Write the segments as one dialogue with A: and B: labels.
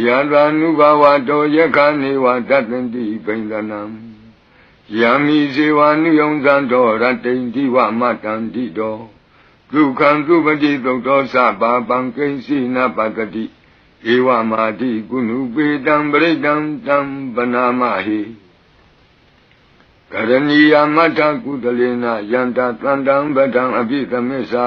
A: ယတာနုဘဝတောယခနေဝတတ္တန္တိပိန္ဒနံယမိဇေဝနုယုံဇံတော်ရတ္တိန်ဒီဝမတံတိတောဒုက္ခံသုပတိသုတ်တော်သဘာပံကိဉ္စီနပတတိဧဝမာတိကုဏုပေတံပရိတံတံပနာမဟိကရဏီယမတ္ထကုသလေနယန္တသန္တံပဒံအပိသမစ္ဆာ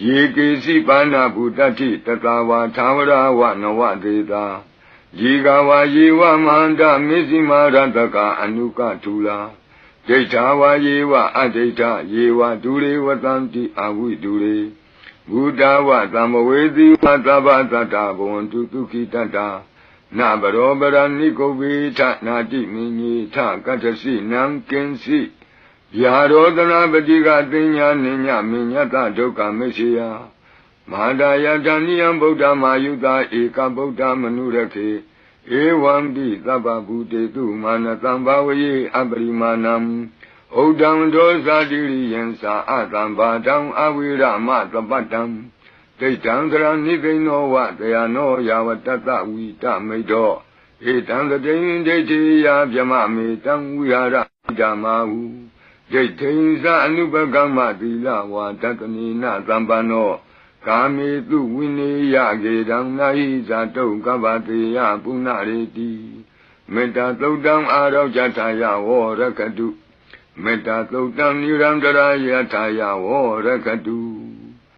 A: ယေကေစီပါဏဗုတ္တိတတဝါသာဝရဝနဝဒေတာယေကဝါယေဝမန္တမေဇိမာရတကအနုကထူလာဒိဋ္ဌာဝါယေဝအဒိဋ္ဌယေဝဒုရေဝတံတိအဝိဒုရေဘုဒ္ဓဝသံမဝေတိဝသဗ္ဗတတ္တဘဝန္တုဒုက္ခိတတ္တာနဘရောပရဏိကုဗ္ဗေထနာတိမင်းကြီးထကတ္ထစီနံကင်စီ ယာရောဒနာပတိကတင်ညာနိညမညတဒုက္ခမရှိယမဟာဒယတဏိယံဗုဒ္ဓမာယုတာဧကဗုဒ္ဓမနုရခေဧဝံပိသဗ္ဗဗုတေတုမာနတံဘာဝယေအပရိမာဏံဥဒံဒောဇာတိရိယံသာအတံဘာတံအဝိရမသပတံဒိဋ္ဌံသရဏိသိဏောဝတယနောယာဝတတဝိတမိတ်တော်ဧတံတတိန်ဒိဋ္ဌိယဗြမမေတံဝိဟာရဓမ္မာဟု ဒိဋ္ဌိဉ္စအနုပကမ္မသီလဝါတတနိနသံပန္နောကာမေတုဝိနေယကေတံနာဟိဇာတုကပ္ပတေယပုဏ္ဏရေတိမေတ္တာသုတ်တံအာရောဇထာယဝရကတုမေတ္တာသုတ်တံနိရန္တရာယထာယဝရကတု